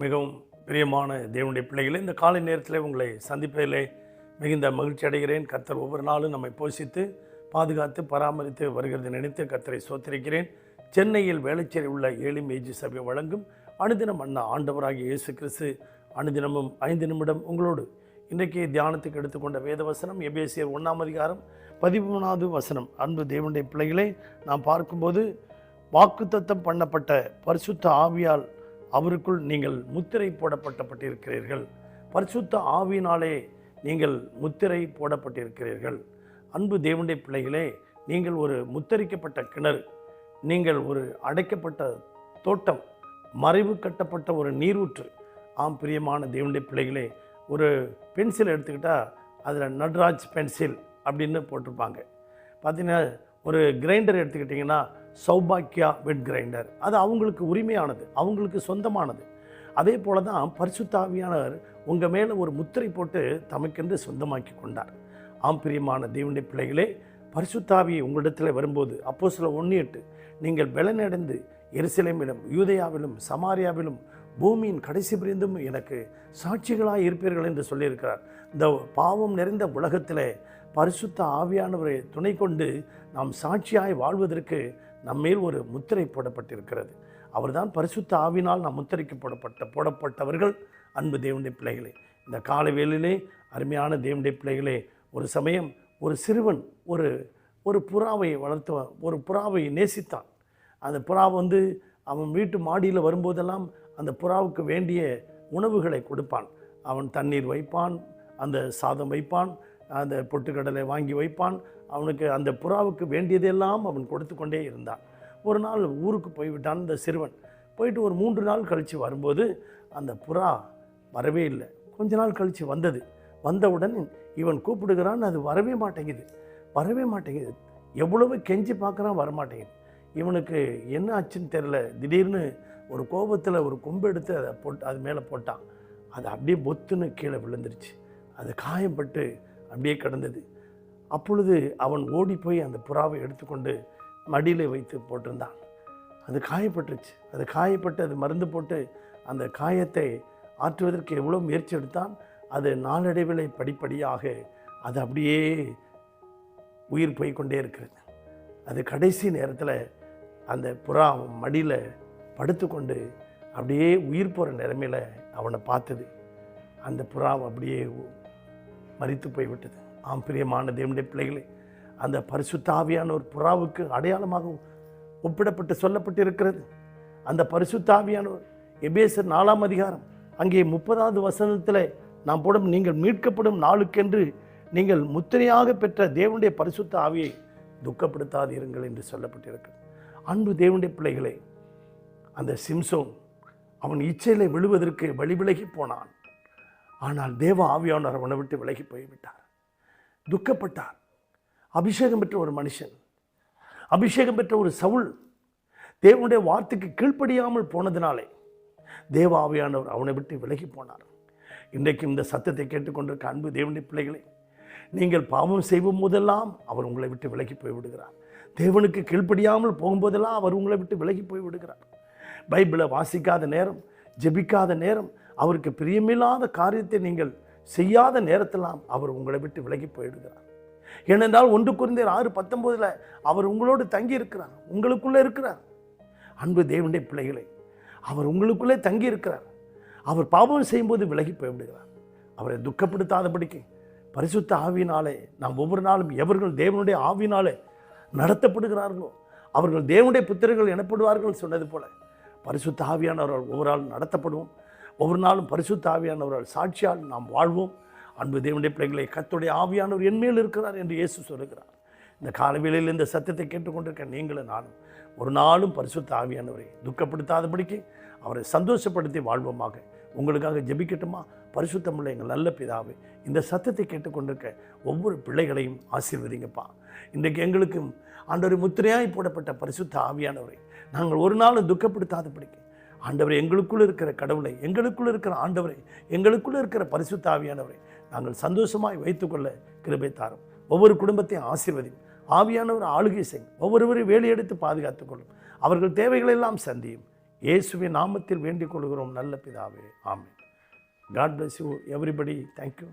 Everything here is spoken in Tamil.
மிகவும் பிரியமான தேவனுடைய பிள்ளைகளை இந்த காலை நேரத்தில் உங்களை சந்திப்பதிலே மிகுந்த மகிழ்ச்சி அடைகிறேன். கர்த்தர் ஒவ்வொரு நாளும் நம்மை போஷித்து பாதுகாத்து பராமரித்து வருகிறது நினைத்து கர்த்தரை சோத்திருக்கிறேன். சென்னையில் வேளச்சேரி உள்ள ஏழு மேஜி சபை வழங்கும் அனுதினம் அண்ணா ஆண்டவராகிய இயேசு கிறிஸ்து அனுதினமும் ஐந்து நிமிடம் உங்களோடு இன்றைக்கு தியானத்துக்கு எடுத்துக்கொண்ட வேத வசனம் எபேசியர் ஒன்றாம் அதிகாரம் பதிமூணாவது வசனம். அன்பு தேவனுடைய பிள்ளைகளை நாம் பார்க்கும்போது வாக்குத்தத்தம் பண்ணப்பட்ட பரிசுத்த ஆவியால் அவருக்குள் நீங்கள் முத்திரை போடப்பட்டப்பட்டிருக்கிறீர்கள். பரிசுத்த ஆவினாலே நீங்கள் முத்திரை போடப்பட்டிருக்கிறீர்கள். அன்பு தேவனுடைய பிள்ளைகளே நீங்கள் ஒரு முத்தரிக்கப்பட்ட கிணறு நீங்கள் ஒரு அடைக்கப்பட்ட தோட்டம் மறைவு கட்டப்பட்ட ஒரு நீரூற்று. ஆம் பிரியமான தேவனுடைய பிள்ளைகளே ஒரு பென்சில் எடுத்துக்கிட்டால் அதில் நட்ராஜ் பென்சில் அப்படின்னு போட்டிருப்பாங்க. பார்த்தீங்கன்னா ஒரு கிரைண்டர் எடுத்துக்கிட்டிங்கன்னா சௌபாக்கியா வெட் கிரைண்டர் அது அவங்களுக்கு உரிமையானது அவங்களுக்கு சொந்தமானது. அதே போல தான் பரிசுத்தாவியானவர் உங்கள் மேலே ஒரு முத்திரை போட்டு தமக்கென்று சொந்தமாக்கி கொண்டார். ஆம் பிரியமான தேவனுடைய பிள்ளைகளே பரிசுத்தாவி உங்களிடத்தில் வரும்போது அப்போ சில ஒன்று எட்டு நீங்கள் பலனடைந்து எருசலேமிலும் யூதையாவிலும் சமாரியாவிலும் பூமியின் கடைசி பிரிந்தும் எனக்கு சாட்சிகளாக இருப்பீர்கள் என்று சொல்லியிருக்கிறார். இந்த பாவம் நிறைந்த உலகத்தில் பரிசுத்த ஆவியானவரை துணை கொண்டு நாம் சாட்சியாய் வாழ்வதற்கு நம்மேல் ஒரு முத்திரை போடப்பட்டிருக்கிறது. அவர்தான் பரிசுத்த ஆவினால் நாம் முத்திரைக்கு போடப்பட்ட போடப்பட்டவர்கள். அன்பு தேவனுடைய பிள்ளைகளே இந்த கால அருமையான தேவனுடைய பிள்ளைகளே ஒரு சமயம் ஒரு சிறுவன் ஒரு ஒரு புறாவை வளர்த்து ஒரு புறாவை நேசித்தான். அந்த புறா வந்து அவன் வீட்டு மாடியில் வரும்போதெல்லாம் அந்த புறாவுக்கு வேண்டிய உணவுகளை கொடுப்பான். அவன் தண்ணீர் வைப்பான் அந்த சாதம் வைப்பான் அந்த பொட்டுக்கடலை வாங்கி வைப்பான். அவனுக்கு அந்த புறாவுக்கு வேண்டியதெல்லாம் அவன் கொடுத்து கொண்டே இருந்தான். ஒரு நாள் ஊருக்கு போய்விட்டான் இந்த சிறுவன். போயிட்டு ஒரு மூன்று நாள் கழித்து வரும்போது அந்த புறா வரவே இல்லை. கொஞ்ச நாள் கழித்து வந்தது. வந்தவுடன் இவன் கூப்பிடுகிறான் அது வரவே மாட்டேங்குது. வரவே மாட்டேங்குது. எவ்வளவு கெஞ்சி பார்க்குறான் வரமாட்டேங்குது. இவனுக்கு என்ன ஆச்சுன்னு தெரில திடீர்னு ஒரு கோபத்தில் ஒரு கொம்பு எடுத்து அதை போட்டு அது மேலே போட்டான். அது அப்படியே பொத்துன்னு கீழே விழுந்துருச்சு. அது காயப்பட்டு அப்படியே கிடந்தது. அப்பொழுது அவன் ஓடி போய் அந்த புறாவை எடுத்துக்கொண்டு மடியில் வைத்து போட்டிருந்தான். அது காயப்பட்டுருச்சு. அது காயப்பட்டு அது மருந்து போட்டு அந்த காயத்தை ஆற்றுவதற்கு எவ்வளோ முயற்சி எடுத்தான் அது நாளடைவில் படிப்படியாக அது அப்படியே உயிர் போய்க்கொண்டே இருக்கிறது. அது கடைசி நேரத்தில் அந்த புறா மடியில் படுத்துக்கொண்டு அப்படியே உயிர் போகிற நிலைமையில் அவனை பார்த்தது. அந்த புறா அப்படியே மறித்து போய்விட்டது. ஆம் பிரியமான தேவனுடைய பிள்ளைகளே அந்த பரிசுத்தாவியான ஒரு புறாவுக்கு அடையாளமாக ஒப்பிடப்பட்டு சொல்லப்பட்டு இருக்கிறது அந்த பரிசுத்தாவியானவர் எபேசர் நாலாம் அதிகாரம் அங்கே முப்பதாவது வசனத்தில் நாம் போடும் நீங்கள் மீட்கப்படும் நாளுக்கென்று நீங்கள் முத்திரையாக பெற்ற தேவனுடைய பரிசுத்த ஆவியை துக்கப்படுத்தாதீருங்கள் என்று சொல்லப்பட்டிருக்கிறது. அன்பு தேவனுடைய பிள்ளைகளே அந்த சிம்சோன் அவன் இச்சையில் விழுவதற்கு வழிவிலகி போனான். ஆனால் தேவ ஆவியானவர் அவனை விட்டு விலகி போய்விட்டார். துக்கப்பட்டார். அபிஷேகம் பெற்ற ஒரு மனுஷன் அபிஷேகம் பெற்ற ஒரு சவுல் தேவனுடைய வார்த்தைக்கு கீழ்ப்படியாமல் போனதினாலே தேவ ஆவியானவர் அவனை விட்டு விலகி போனார். இன்றைக்கு இந்த சத்தத்தை கேட்டுக்கொண்டிருக்க அன்பு தேவனுடைய பிள்ளைகளே நீங்கள் பாவம் செய்யும் போதெல்லாம் அவர் உங்களை விட்டு விலகி போய் விடுகிறார் தேவனுக்கு கீழ்ப்படியாமல் போகும்போதெல்லாம் அவர் உங்களை விட்டு விலகி போய் விடுகிறார் பைபிளை வாசிக்காத நேரம் ஜெபிக்காத நேரம் அவருக்கு பிரியமில்லாத காரியத்தை நீங்கள் செய்யாத நேரத்தெல்லாம் அவர் உங்களை விட்டு விலகி போயிடுகிறார். ஏனென்றால் ஒன்று குறைந்தர் ஆறு பத்தொம்போதில் அவர் உங்களோடு தங்கி இருக்கிறார் உங்களுக்குள்ளே இருக்கிறார். அன்பு தேவனுடைய பிள்ளைகளை அவர் உங்களுக்குள்ளே தங்கி இருக்கிறார் அவர் பாபம் செய்யும்போது விலகி போய்விடுகிறார். அவரை துக்கப்படுத்தாதபடிக்கு பரிசுத்த ஆவியினாலே நாம் ஒவ்வொரு நாளும் எவர்கள் தேவனுடைய ஆவியினாலே நடத்தப்படுகிறார்களோ அவர்கள் தேவனுடைய புத்திரர்கள் எனப்படுவார்கள் சொன்னது போல பரிசுத்த ஆவியானவர்கள் ஒவ்வொரு நாளும் நடத்தப்படுவோம். ஒவ்வொரு நாளும் பரிசுத்த ஆவியானவரால் சாட்சியால் நாம் வாழ்வோம். அன்பு தேவனுடைய பிள்ளைகளை கத்துடைய ஆவியானவர் என்மேல் இருக்கிறார் என்று இயேசு சொல்லுகிறார். இந்த காலவேளையில் இந்த சத்தத்தை கேட்டுக்கொண்டிருக்க நீங்களும் நானும் ஒரு நாளும் பரிசுத்த ஆவியானவரை துக்கப்படுத்தாதபடிக்கு அவரை சந்தோஷப்படுத்தி வாழ்வோமாக. உங்களுக்காக ஜெபிக்கட்டுமா? பரிசுத்தமுள்ள எங்கள் நல்ல பிதாவே இந்த சத்தத்தை கேட்டுக்கொண்டிருக்க ஒவ்வொரு பிள்ளைகளையும் ஆசீர்வதிங்கப்பா. இன்றைக்கு எங்களுக்கும் ஆண்டவர் முத்திரையாய் போடப்பட்ட பரிசுத்த ஆவியானவரை நாங்கள் ஒரு நாளும் துக்கப்படுத்தாதபடிக்கு ஆண்டவரை எங்களுக்குள் இருக்கிற கடவுளை எங்களுக்குள் இருக்கிற ஆண்டவரை எங்களுக்குள் இருக்கிற பரிசுத்தாவியானவரை நாங்கள் சந்தோஷமாய் வைத்துக்கொள்ள கிருபை தாரும். ஒவ்வொரு குடும்பத்தையும் ஆசீர்வதியும். ஆவியானவர் ஆளுகை செய்யும். ஒவ்வொருவரையும் வேலையெடுத்து பாதுகாத்துக்கொள்ளும் அவர்கள் தேவைகளெல்லாம் சந்தியும். இயேசுவின் நாமத்தில் வேண்டிக் கொள்கிறோம் நல்ல பிதாவே. ஆமே God bless you everybody thank you